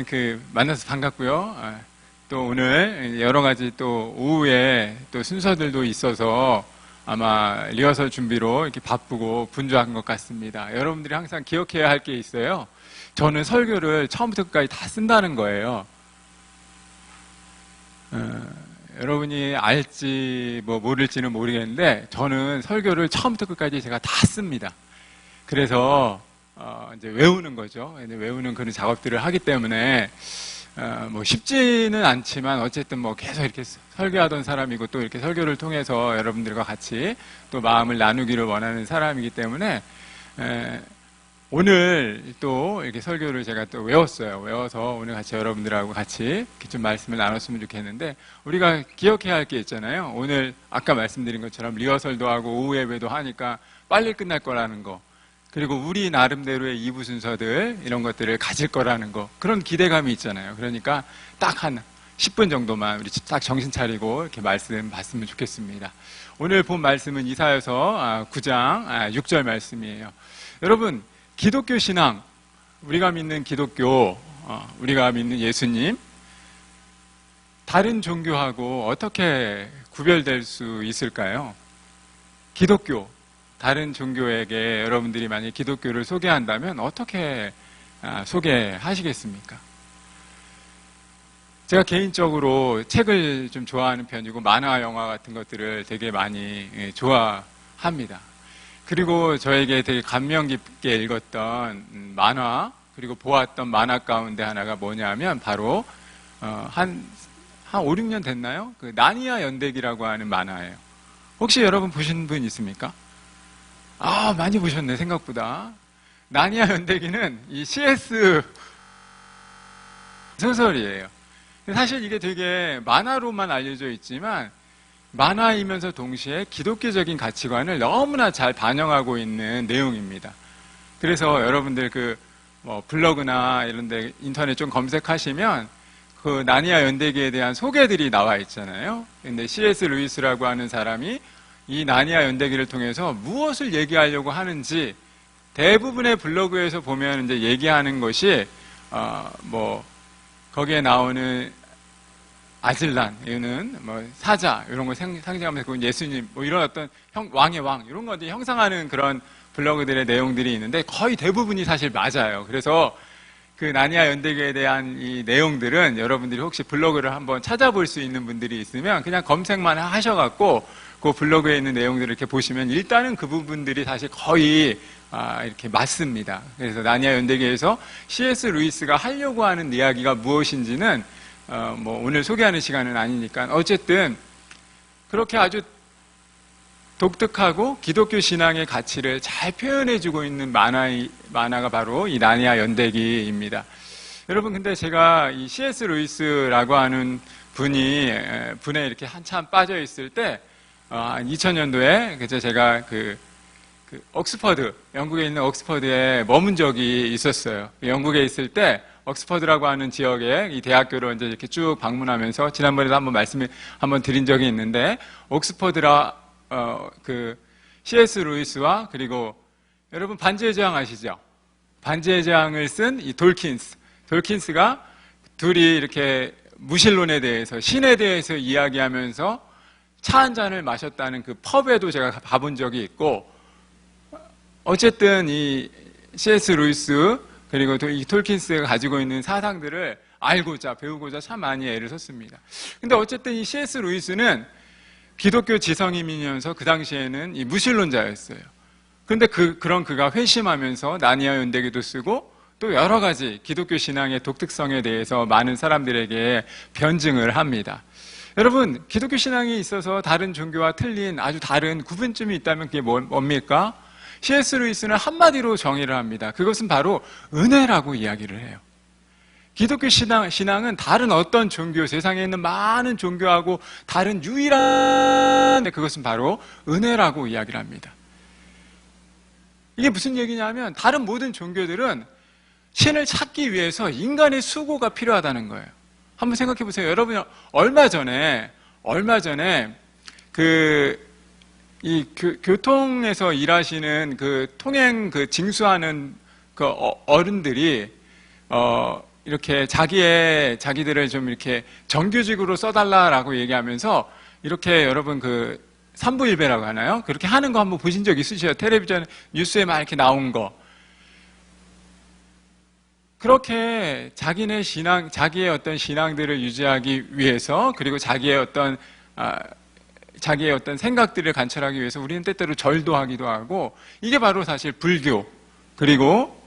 일단은 그 만나서 반갑고요. 아, 또 오늘 여러 가지 또 오후에 또 순서들도 있어서 아마 리허설 준비로 이렇게 바쁘고 분주한 것 같습니다. 여러분들이 항상 기억해야 할 게 있어요. 저는 설교를 처음부터 끝까지 다 쓴다는 거예요. 어, 여러분이 알지 뭐 모를지는 모르겠는데 저는 설교를 처음부터 끝까지 제가 다 씁니다. 그래서 어, 이제 외우는 거죠. 이제 외우는 그런 작업들을 하기 때문에 어, 뭐 쉽지는 않지만 어쨌든 뭐 계속 이렇게 설교하던 사람이고 또 이렇게 설교를 통해서 여러분들과 같이 또 마음을 나누기를 원하는 사람이기 때문에 에, 오늘 또 이렇게 설교를 제가 또 외웠어요. 외워서 오늘 같이 여러분들하고 같이 이렇게 좀 말씀을 나눴으면 좋겠는데 우리가 기억해야 할 게 있잖아요. 오늘 아까 말씀드린 것처럼 리허설도 하고 오후 예배도 하니까 빨리 끝날 거라는 거. 그리고 우리 나름대로의 이부 순서들 이런 것들을 가질 거라는 거 그런 기대감이 있잖아요. 그러니까 딱 한 10분 정도만 우리 딱 정신 차리고 이렇게 말씀 봤으면 좋겠습니다. 오늘 본 말씀은 이사여서 9장 아, 6절 아, 말씀이에요. 여러분 기독교 신앙 우리가 믿는 기독교 어, 우리가 믿는 예수님 다른 종교하고 어떻게 구별될 수 있을까요? 기독교 다른 종교에게 여러분들이 만약 기독교를 소개한다면 어떻게 아, 소개하시겠습니까? 제가 개인적으로 책을 좀 좋아하는 편이고 만화 영화 같은 것들을 되게 많이 예, 좋아합니다. 그리고 저에게 되게 감명 깊게 읽었던 음, 만화 그리고 보았던 만화 가운데 하나가 뭐냐면 바로 어, 한, 한 5, 6년 됐나요? 그 나니아 연대기라고 하는 만화예요. 혹시 여러분 보신 분 있습니까? 아, 많이 보셨네, 생각보다. 나니아 연대기는 이 CS 소설이에요. 사실 이게 되게 만화로만 알려져 있지만 만화이면서 동시에 기독교적인 가치관을 너무나 잘 반영하고 있는 내용입니다. 그래서 여러분들 그 뭐 블로그나 이런 데 인터넷 좀 검색하시면 그 나니아 연대기에 대한 소개들이 나와 있잖아요. 근데 C.S. 루이스라고 하는 사람이 이 나니아 연대기를 통해서 무엇을 얘기하려고 하는지 대부분의 블로그에서 보면 이제 얘기하는 것이 어 뭐 거기에 나오는 아질란 이는 뭐 사자 이런 걸 상징하면서 그 예수님 뭐 이런 어떤 형, 왕의 왕 이런 것들 형상하는 그런 블로그들의 내용들이 있는데 거의 대부분이 사실 맞아요. 그래서 그 나니아 연대기에 대한 이 내용들은 여러분들이 혹시 블로그를 한번 찾아볼 수 있는 분들이 있으면 그냥 검색만 하셔갖고 그 블로그에 있는 내용들을 이렇게 보시면 일단은 그 부분들이 사실 거의 아, 이렇게 맞습니다. 그래서 나니아 연대기에서 C.S. 루이스가 하려고 하는 이야기가 무엇인지는 어, 뭐 오늘 소개하는 시간은 아니니까 어쨌든 그렇게 아주 독특하고 기독교 신앙의 가치를 잘 표현해주고 있는 만화 만화가 바로 이 나니아 연대기입니다. 여러분 근데 제가 이 C.S. 루이스라고 하는 분이 분에 이렇게 한참 빠져 있을 때 어, 2000년도에 그제 제가 그, 그 옥스퍼드 영국에 있는 옥스퍼드에 머문 적이 있었어요. 영국에 있을 때 옥스퍼드라고 하는 지역에 이 대학교를 이제 이렇게 쭉 방문하면서 지난번에도 한번 말씀을 한번 드린 적이 있는데 옥스퍼드라 어, 그 C.S. 루이스와 그리고 여러분 반지의 제왕 아시죠? 반지의 제왕을 쓴 이 돌킨스 돌킨스가 둘이 이렇게 무신론에 대해서 신에 대해서 이야기하면서 차 한 잔을 마셨다는 그 펍에도 제가 가본 적이 있고 어쨌든 이 C.S. 루이스 그리고 이 톨킨스가 가지고 있는 사상들을 알고자 배우고자 참 많이 애를 썼습니다. 근데 어쨌든 이 C.S. 루이스는 기독교 지성인이면서 그 당시에는 이 무신론자였어요. 그런데 그, 그런 그가 회심하면서 나니아 연대기도 쓰고 또 여러 가지 기독교 신앙의 독특성에 대해서 많은 사람들에게 변증을 합니다. 여러분, 기독교 신앙에 있어서 다른 종교와 틀린 아주 다른 구분점이 있다면 그게 뭐, 뭡니까? C.S. 루이스는 한마디로 정의를 합니다. 그것은 바로 은혜라고 이야기를 해요. 기독교 신앙, 신앙은 다른 어떤 종교, 세상에 있는 많은 종교하고 다른 유일한, 그것은 바로 은혜라고 이야기를 합니다. 이게 무슨 얘기냐면, 다른 모든 종교들은 신을 찾기 위해서 인간의 수고가 필요하다는 거예요. 한번 생각해 보세요. 여러분 얼마 전에 얼마 전에 그 이 교통에서 일하시는 그 통행 그 징수하는 그 어, 어른들이 어 이렇게 자기의 자기들을 좀 이렇게 정규직으로 써달라라고 얘기하면서 이렇게 여러분 그 삼부일배라고 하나요? 그렇게 하는 거 한번 보신 적 있으시죠? 텔레비전 뉴스에 막 이렇게 나온 거. 그렇게 자기네 신앙, 자기의 어떤 신앙들을 유지하기 위해서 그리고 자기의 어떤 아, 자기의 어떤 생각들을 관철하기 위해서 우리는 때때로 절도 하기도 하고 이게 바로 사실 불교 그리고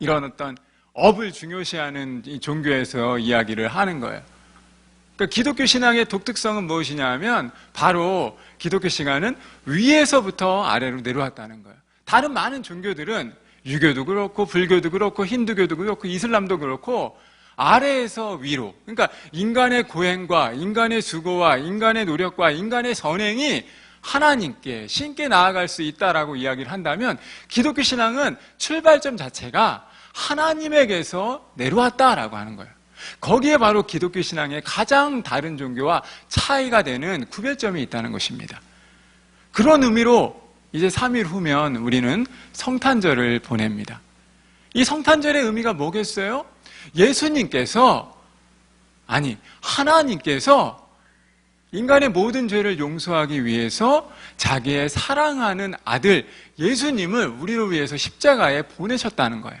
이런 어떤 업을 중요시하는 이 종교에서 이야기를 하는 거예요. 그러니까 기독교 신앙의 독특성은 무엇이냐 하면 바로 기독교 신앙은 위에서부터 아래로 내려왔다는 거예요. 다른 많은 종교들은 유교도 그렇고 불교도 그렇고 힌두교도 그렇고 이슬람도 그렇고 아래에서 위로 그러니까 인간의 고행과 인간의 수고와 인간의 노력과 인간의 선행이 하나님께 신께 나아갈 수 있다라고 이야기를 한다면 기독교 신앙은 출발점 자체가 하나님에게서 내려왔다라고 하는 거예요. 거기에 바로 기독교 신앙의 가장 다른 종교와 차이가 되는 구별점이 있다는 것입니다. 그런 의미로 이제 3일 후면 우리는 성탄절을 보냅니다. 이 성탄절의 의미가 뭐겠어요? 예수님께서, 아니, 하나님께서 인간의 모든 죄를 용서하기 위해서 자기의 사랑하는 아들 예수님을 우리를 위해서 십자가에 보내셨다는 거예요.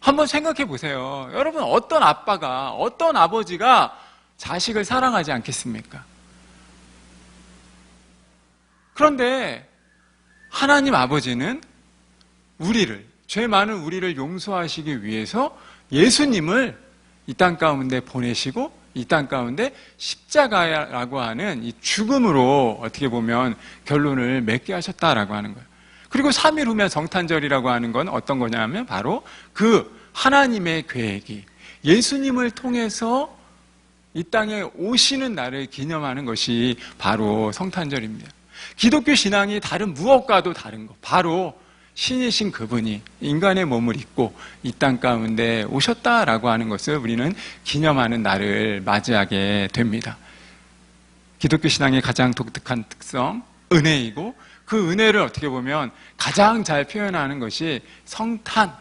한번 생각해 보세요. 여러분, 어떤 아빠가, 어떤 아버지가 자식을 사랑하지 않겠습니까? 그런데 하나님 아버지는 우리를, 죄 많은 우리를 용서하시기 위해서 예수님을 이 땅 가운데 보내시고 이 땅 가운데 십자가라고 하는 이 죽음으로 어떻게 보면 결론을 맺게 하셨다라고 하는 거예요. 그리고 3일 후면 성탄절이라고 하는 건 어떤 거냐면 바로 그 하나님의 계획이 예수님을 통해서 이 땅에 오시는 날을 기념하는 것이 바로 성탄절입니다. 기독교 신앙이 다른 무엇과도 다른 것. 바로 신이신 그분이 인간의 몸을 입고 이 땅 가운데 오셨다라고 하는 것을 우리는 기념하는 날을 맞이하게 됩니다. 기독교 신앙의 가장 독특한 특성, 은혜이고 그 은혜를 어떻게 보면 가장 잘 표현하는 것이 성탄.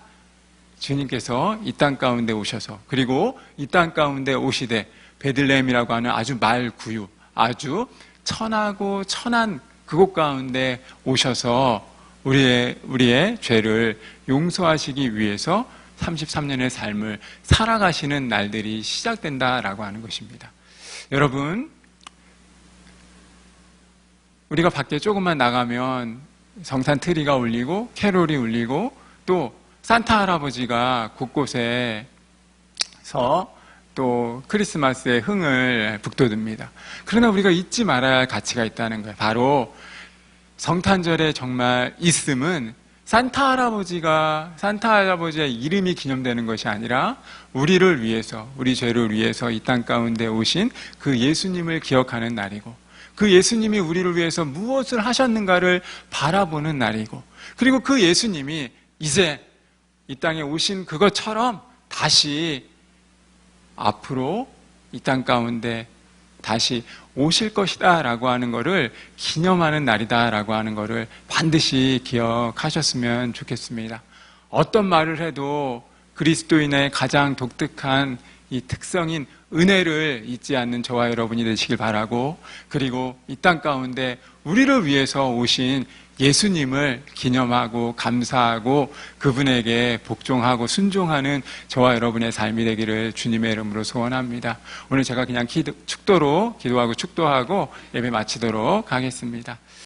주님께서 이 땅 가운데 오셔서 그리고 이 땅 가운데 오시되 베들레헴이라고 하는 아주 말 구유, 아주 천하고 천한 그곳 가운데 오셔서 우리의, 우리의 죄를 용서하시기 위해서 33년의 삶을 살아가시는 날들이 시작된다라고 하는 것입니다. 여러분, 우리가 밖에 조금만 나가면 성산 트리가 울리고 캐롤이 울리고 또 산타 할아버지가 곳곳에서 또 크리스마스의 흥을 북돋웁니다. 그러나 우리가 잊지 말아야 할 가치가 있다는 거예요. 바로 성탄절에 정말 있음은 산타 할아버지가 산타 할아버지의 이름이 기념되는 것이 아니라 우리를 위해서 우리 죄를 위해서 이 땅 가운데 오신 그 예수님을 기억하는 날이고 그 예수님이 우리를 위해서 무엇을 하셨는가를 바라보는 날이고 그리고 그 예수님이 이제 이 땅에 오신 그것처럼 다시 앞으로 이 땅 가운데 다시 오실 것이다 라고 하는 것을 기념하는 날이다 라고 하는 것을 반드시 기억하셨으면 좋겠습니다. 어떤 말을 해도 그리스도인의 가장 독특한 이 특성인 은혜를 잊지 않는 저와 여러분이 되시길 바라고 그리고 이 땅 가운데 우리를 위해서 오신 예수님을 기념하고 감사하고 그분에게 복종하고 순종하는 저와 여러분의 삶이 되기를 주님의 이름으로 소원합니다. 오늘 제가 그냥 기도, 축도로 기도하고 축도하고 예배 마치도록 하겠습니다.